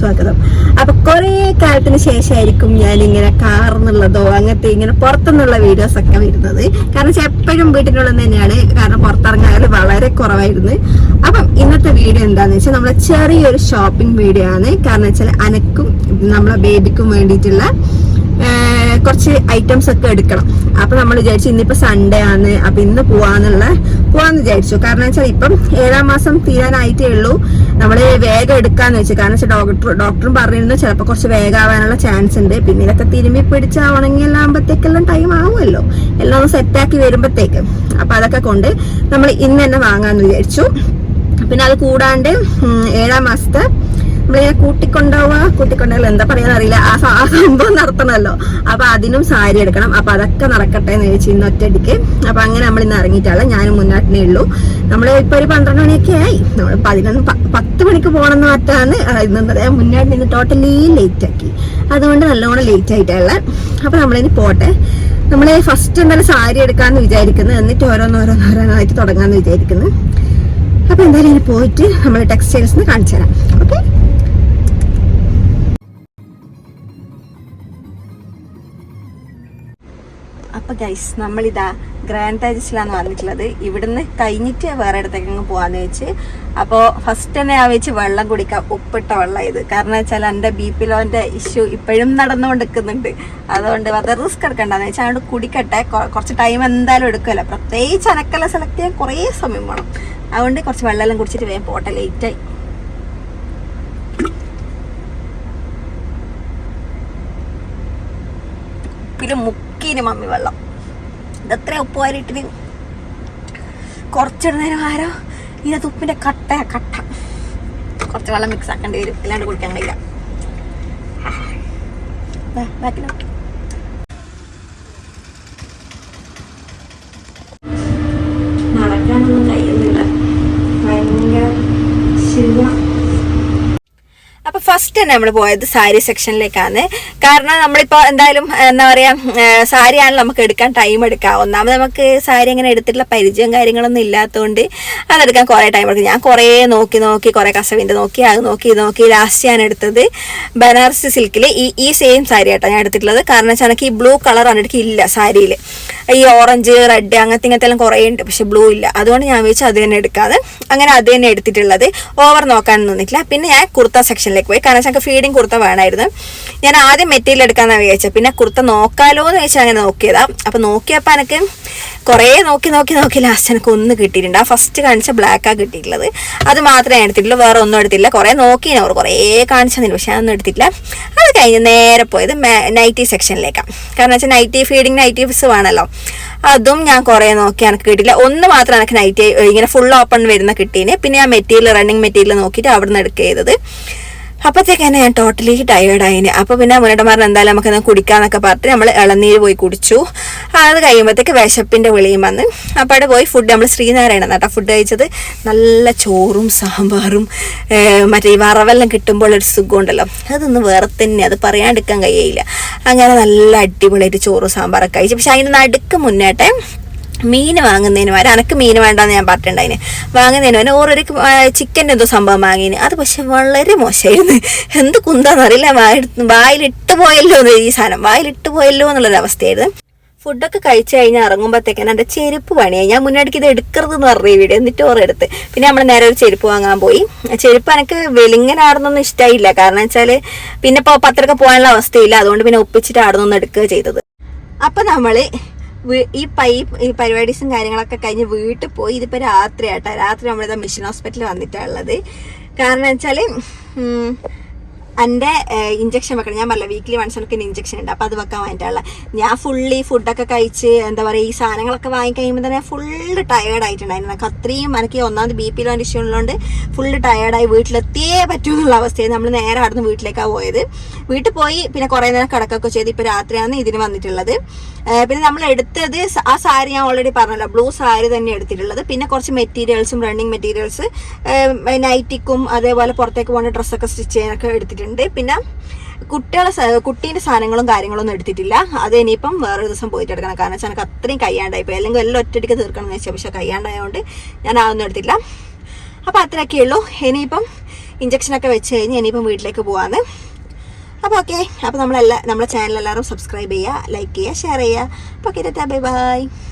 സ്വാഗതം. അപ്പൊ കുറെ കാലത്തിന് ശേഷമായിരിക്കും ഞാൻ ഇങ്ങനെ കാർന്നുള്ളതോ അങ്ങനത്തെ ഇങ്ങനെ പുറത്തുനിന്നുള്ള വീഡിയോസ് ഒക്കെ വരുന്നത്. കാരണം എപ്പോഴും വീട്ടിനുള്ളിൽ തന്നെയാണ്. കാരണം പുറത്തിറങ്ങാൻ വളരെ കുറവായിരുന്നു. അപ്പം ഇന്നത്തെ വീഡിയോ എന്താന്ന് വെച്ചാൽ നമ്മുടെ ചെറിയൊരു ഷോപ്പിംഗ് വീഡിയോ ആണ്. കാരണം വെച്ചാൽ അനക്കും നമ്മളെ ബേബിക്കും വേണ്ടിയിട്ടുള്ള കുറച്ച് ഐറ്റംസ് ഒക്കെ എടുക്കണം. അപ്പൊ നമ്മൾ വിചാരിച്ചു ഇന്നിപ്പോ സൺഡേ ആണ്. അപ്പൊ ഇന്ന് പോവാന്നുള്ള പോവാന്ന് വിചാരിച്ചു. കാരണം വെച്ചാൽ ഇപ്പം ഏഴാം മാസം തീരാനായിട്ടേ ഉള്ളൂ. നമ്മൾ വേഗം എടുക്കാന്ന് വെച്ചു. കാരണം വെച്ചാൽ ഡോക്ടർ ഡോക്ടറും പറഞ്ഞിരുന്നു ചിലപ്പോൾ കുറച്ച് വേഗം ആവാനുള്ള ചാൻസ് ഉണ്ട്. പിന്നെ ഇതൊക്കെ തിരുമ്പി പിടിച്ച ഉണങ്ങിയെല്ലാം ആകുമ്പോഴത്തേക്കെല്ലാം ടൈം ആവുമല്ലോ. എല്ലാം ഒന്ന് സെറ്റാക്കി വരുമ്പോഴത്തേക്ക് അപ്പൊ അതൊക്കെ കൊണ്ട് നമ്മൾ ഇന്ന് തന്നെ വാങ്ങാന്ന് വിചാരിച്ചു. പിന്നെ അത് കൂടാണ്ട് ഏഴാം മാസത്തെ നമ്മളിങ്ങനെ കൂട്ടിക്കൊണ്ടാവില്ല എന്താ പറയാന്ന് അറിയില്ല. ആ സംഭവം നടത്തണമല്ലോ. അപ്പൊ അതിനും സാരി എടുക്കണം. അപ്പൊ അതൊക്കെ നടക്കട്ടെ എന്ന് ചോദിച്ചു ഇന്ന് ഒറ്റയടിക്ക്. അപ്പൊ അങ്ങനെ നമ്മൾ ഇന്ന് ഇറങ്ങിയിട്ടാണ്. ഞാനും മുന്നാട്ടിനേ ഉള്ളൂ. നമ്മൾ ഇപ്പൊ ഒരു പന്ത്രണ്ട് മണിയൊക്കെ ആയി. നമ്മൾ പതിനൊന്ന് പത്ത് മണിക്ക് പോകണമെന്ന് മറ്റാണ് ഇന്ന് പറയാം മുന്നാട്ട് നിന്ന് ടോട്ടലി ലേറ്റ് ആക്കി. അതുകൊണ്ട് നല്ലോണം ലേറ്റ് ആയിട്ടുള്ള അപ്പൊ നമ്മളിനി പോട്ടെ. നമ്മൾ ഫസ്റ്റ് എന്തായാലും സാരി എടുക്കാന്ന് വിചാരിക്കുന്നത് എന്നിട്ട് ഓരോന്നോരോന്നോരോന്നായിട്ട് തുടങ്ങാന്ന് വിചാരിക്കുന്നു. അപ്പൊ എന്തായാലും ഇനി പോയിട്ട് നമ്മൾ ടെക്സ്റ്റൈൽസ് കാണിച്ചു തരാം. ഓക്കെ അപ്പൊ ഗൈസ് നമ്മളിതാ ഗ്രാൻഡ് താജസിലാണ് വന്നിട്ടുള്ളത് ഇവിടുന്ന് കഴിഞ്ഞിട്ട് വേറെ ഇടത്തേക്ക് പോവാന്ന് വെച്ച്. അപ്പോ ഫസ്റ്റ് തന്നെ ആ വെച്ച് വെള്ളം കുടിക്കാം ഉപ്പിട്ട വെള്ളം ഇത്. കാരണം വെച്ചാൽ എന്റെ ബി പി ലോന്റെ ഇഷ്യൂ ഇപ്പോഴും നടന്നുകൊണ്ടിരിക്കുന്നുണ്ട്. അതുകൊണ്ട് വെറുതെ റിസ്ക് എടുക്കണ്ടെന്ന് വെച്ചാൽ അതുകൊണ്ട് കുടിക്കട്ടെ. കുറച്ച് ടൈം എന്തായാലും എടുക്കുമല്ലോ പ്രത്യേകിച്ച് അനക്കല സെലക്ട് ചെയ്യാൻ കുറേ സമയം വേണം. അതുകൊണ്ട് കുറച്ച് വെള്ളമെല്ലാം കുടിച്ചിട്ട് വേഗം പോട്ടെ ലേറ്റായി പിന്നെ മുക്കീന് മമ്മി വെള്ളം. ഇതത്ര ഉപ്പ് വാരിട്ടിന് നേരം ആരോ ഇതിനകത്ത് ഉപ്പിന്റെ കട്ട കട്ട. കുറച്ച് വെള്ളം മിക്സ് ആക്കേണ്ടി വരും. ഇല്ലാണ്ട് കുടിക്കാൻ കഴിയില്ല. ദാ, ഫസ്റ്റ് തന്നെ നമ്മൾ പോയത് സാരി സെക്ഷനിലേക്കാണ് കാരണം നമ്മളിപ്പോ എന്തായാലും എന്താ പറയാ സാരിയാണ് നമുക്ക് എടുക്കാൻ ടൈം എടുക്കാം. ഒന്നാമത് നമുക്ക് സാരി അങ്ങനെ എടുത്തിട്ടുള്ള പരിചയം കാര്യങ്ങളൊന്നും ഇല്ലാത്തതുകൊണ്ട് അതെടുക്കാൻ കുറേ ടൈം എടുക്കും. ഞാൻ കുറേ നോക്കി നോക്കി കുറേ കസവിന്റെ നോക്കി അത് നോക്കി ഇത് നോക്കി ലാസ്റ്റ് ഞാൻ എടുത്തത്. ബനാറസി സിൽക്കിൽ ഈ ഈ സെയിം സാരി ആട്ടോ ഞാൻ എടുത്തിട്ടുള്ളത്. കാരണം വെച്ചാൽ എനിക്ക് ഈ ബ്ലൂ കളർ എനിക്ക് ഇല്ല സാരിയിൽ ഈ ഓറഞ്ച് റെഡ് അങ്ങനത്തെ ഇങ്ങനത്തെ എല്ലാം കുറേ ഉണ്ട്. പക്ഷെ ബ്ലൂ ഇല്ല. അതുകൊണ്ട് ഞാൻ വെച്ച് അത് തന്നെ എടുക്കാതെ അങ്ങനെ അത് തന്നെ എടുത്തിട്ടുള്ളത്. ഓവർ നോക്കാൻ നിന്നിട്ടില്ല. പിന്നെ ഞാൻ കുർത്ത സെക്ഷനിലേക്ക് പോയി. കാരണം വെച്ചാൽ ഫീഡിങ് കുർത്ത വേണമായിരുന്നു ഞാൻ ആദ്യം മെറ്റീരിയൽ എടുക്കാമെന്നാണ് വിചാരിച്ചത് പിന്നെ കുർത്ത നോക്കാലോ എന്ന് വെച്ചാൽ അങ്ങനെ നോക്കിയതാ. അപ്പൊ നോക്കിയപ്പോൾ എനിക്ക് കുറേ നോക്കി നോക്കി നോക്കി ലാസ്റ്റ് എനിക്ക് ഒന്ന് കിട്ടിയിട്ടുണ്ട്. ആ ഫസ്റ്റ് കാണിച്ച ബ്ലാക്കാണ് കിട്ടിയിട്ടുള്ളത്. അത് മാത്രമേ എടുത്തിട്ടില്ല വേറെ ഒന്നും എടുത്തില്ല കുറേ നോക്കിയിന് അവർ കുറേ കാണിച്ചതിന് പക്ഷെ അതൊന്നും എടുത്തിട്ടില്ല. അത് കഴിഞ്ഞ് നേരെ പോയത് നൈറ്റി സെക്ഷനിലേക്കാണ് കാരണം വെച്ചാൽ നൈറ്റി ഫീഡിങ് നൈറ്റീവ്സ് വേണമല്ലോ അതും ഞാൻ കുറേ നോക്കി എനിക്ക് കിട്ടിയില്ല ഒന്ന് മാത്രം എനിക്ക് നൈറ്റി ഇങ്ങനെ ഫുൾ ഓപ്പൺ വരുന്ന കിട്ടീന്. പിന്നെ ആ മെറ്റീരിയൽ റണ്ണിങ് മെറ്റീരിയൽ നോക്കിയിട്ട് അവിടെ നിന്ന് എടുക്കുക ചെയ്തത് അപ്പോഴത്തേക്ക് ഞാൻ ടോട്ടലി ടയേർഡായിന് അപ്പോൾ പിന്നെ മുന്നേട്ടന്മാരൻ എന്തായാലും നമുക്ക് കുടിക്കാന്നൊക്കെ പറഞ്ഞിട്ട് നമ്മൾ ഇളനീര് പോയി കുടിച്ചു. അത് കഴിയുമ്പോഴത്തേക്ക് വിശപ്പിന്റെ വിളിയും വന്ന് അപ്പോൾ അവിടെ പോയി ഫുഡ് നമ്മൾ ശ്രീനാരായണ കേട്ടോ ഫുഡ് കഴിച്ചത്. നല്ല ചോറും സാമ്പാറും മറ്റേ ഈ വറവെല്ലാം കിട്ടുമ്പോൾ ഒരു സുഖമുണ്ടല്ലോ. അതൊന്ന് വേറെ തന്നെ അത് പറയാണ്ടിരിക്കാൻ കഴിയില്ല അങ്ങനെ നല്ല അടിപൊളിയായിട്ട് ചോറും സാമ്പാറൊക്കെ കഴിച്ചു. പക്ഷെ അതിന് നടുക്ക് മുന്നേട്ടെ മീൻ വാങ്ങുന്നതിന് വരെ അനക്ക് മീൻ വേണ്ടെന്ന് ഞാൻ പറഞ്ഞിട്ടുണ്ടായിന്. വാങ്ങുന്നതിന് വരെ ഓരോരു ചിക്കന്റെ എന്തോ സംഭവം വാങ്ങിന്. അത് പക്ഷെ വളരെ മോശമായിരുന്നു എന്ത് കുന്താന്ന് അറിയില്ല. വായിൽ വായിലിട്ട് പോയല്ലോ ഈ സാധനം. വായിലിട്ട് പോയല്ലോ എന്നുള്ളൊരു അവസ്ഥയായിരുന്നു. ഫുഡൊക്കെ കഴിച്ചു കഴിഞ്ഞാൽ ഇറങ്ങുമ്പോഴത്തേക്കാണ് എന്റെ ചെരുപ്പ് പണിയായി. ഞാൻ മുന്നോട്ട് ഇത് എടുക്കരുത് എന്ന് പറഞ്ഞു വീട് എന്നിട്ട് ഓരോ എടുത്ത്. പിന്നെ നമ്മൾ നേരെ ഒരു ചെരുപ്പ് വാങ്ങാൻ പോയി. ചെരുപ്പ് എനിക്ക് വെളിങ്ങനാടുന്നൊന്നും ഇഷ്ടമായില്ല കാരണം വെച്ചാൽ പിന്നെ ഇപ്പോൾ പത്രമൊക്കെ പോകാനുള്ള അവസ്ഥയില്ല. അതുകൊണ്ട് പിന്നെ ഒപ്പിച്ചിട്ട് ആടുന്നൊന്നും എടുക്കുക ചെയ്തത്. അപ്പം നമ്മൾ വീ- ഈ പൈ ഈ പരിപാടീസും കാര്യങ്ങളൊക്കെ കഴിഞ്ഞ് വീട്ടിൽ പോയി ഇതിപ്പോ രാത്രി ആട്ടാ രാത്രി നമ്മളിതാ മിഷൻ ഹോസ്പിറ്റലിൽ വന്നിട്ടാണ് വന്നിട്ടുള്ളത് കാരണം വെച്ചാൽ ഉം, എന്റെ ഇഞ്ചക്ഷൻ വെക്കണം. ഞാൻ പറഞ്ഞ വീക്ക്ലി വൺസ് എനിക്ക് ഇഞ്ചക്ഷൻ ഉണ്ട്. അപ്പോൾ അത് വെക്കാൻ വേണ്ടിയിട്ടുള്ള. ഞാൻ ഫുള്ളി ഫുഡൊക്കെ കഴിച്ച് എന്താ പറയുക ഈ സാധനങ്ങളൊക്കെ വാങ്ങി കഴിയുമ്പോൾ തന്നെ ഫുള്ള് ടയേർഡായിട്ടുണ്ടായിരുന്നു നമുക്ക് അത്രയും എനിക്ക് ഒന്നാമത് ബി പി ലോന്റെ ഇഷ്യൂ ഉള്ളതുകൊണ്ട് ഫുള്ള് ടയേർഡായി വീട്ടിലെത്തിയേ പറ്റൂ എന്നുള്ള അവസ്ഥയിൽ നമ്മൾ നേരെ അവിടുന്ന് വീട്ടിലേക്കാണ് പോയത്. വീട്ടിൽ പോയി പിന്നെ കുറേ നേരം കിടക്കൊക്കെ ചെയ്ത് ഇപ്പോൾ രാത്രിയാണ് ഇതിന് വന്നിട്ടുള്ളത്. പിന്നെ നമ്മൾ എടുത്തത് ആ സാരി ഞാൻ ഓൾറെഡി പറഞ്ഞല്ലോ ബ്ലൂ സാരി തന്നെ എടുത്തിട്ടുള്ളത്. പിന്നെ കുറച്ച് മെറ്റീരിയൽസും റണ്ണിങ് മെറ്റീരിയൽസ് നൈറ്റിക്കും അതേപോലെ പുറത്തേക്ക് പോകുന്ന ഡ്രസ്സൊക്കെ സ്റ്റിച്ച് ചെയ്യാനൊക്കെ എടുത്തിട്ടുണ്ട് പിന്നെ കുട്ടികളെ കുട്ടീന്റെ സാധനങ്ങളും കാര്യങ്ങളൊന്നും എടുത്തിട്ടില്ല. അത് ഇനിയിപ്പം വേറൊരു ദിവസം പോയിട്ട് എടുക്കണം. കാരണം വെച്ചാൽ എനിക്ക് അത്രയും കയ്യാണ്ടായി പോയി. അല്ലെങ്കിൽ എല്ലാം ഒറ്റയടിക്ക് തീർക്കണം എന്ന് വെച്ചാൽ പക്ഷെ കയ്യാണ്ടായതുകൊണ്ട് ഞാൻ അതൊന്നും എടുത്തില്ല അപ്പോൾ അത്രയൊക്കെ ഉള്ളൂ. ഇനിയിപ്പം ഇഞ്ചക്ഷനൊക്കെ വെച്ച് കഴിഞ്ഞ് ഇനിയിപ്പം വീട്ടിലേക്ക് പോവാന്ന്. അപ്പോൾ ഓക്കെ അപ്പോൾ നമ്മളെല്ലാം നമ്മുടെ ചാനൽ എല്ലാവരും സബ്സ്ക്രൈബ് ചെയ്യുക ലൈക്ക് ചെയ്യുക ഷെയർ ചെയ്യുക. അപ്പോൾ ഓക്കെ ബൈ ബൈ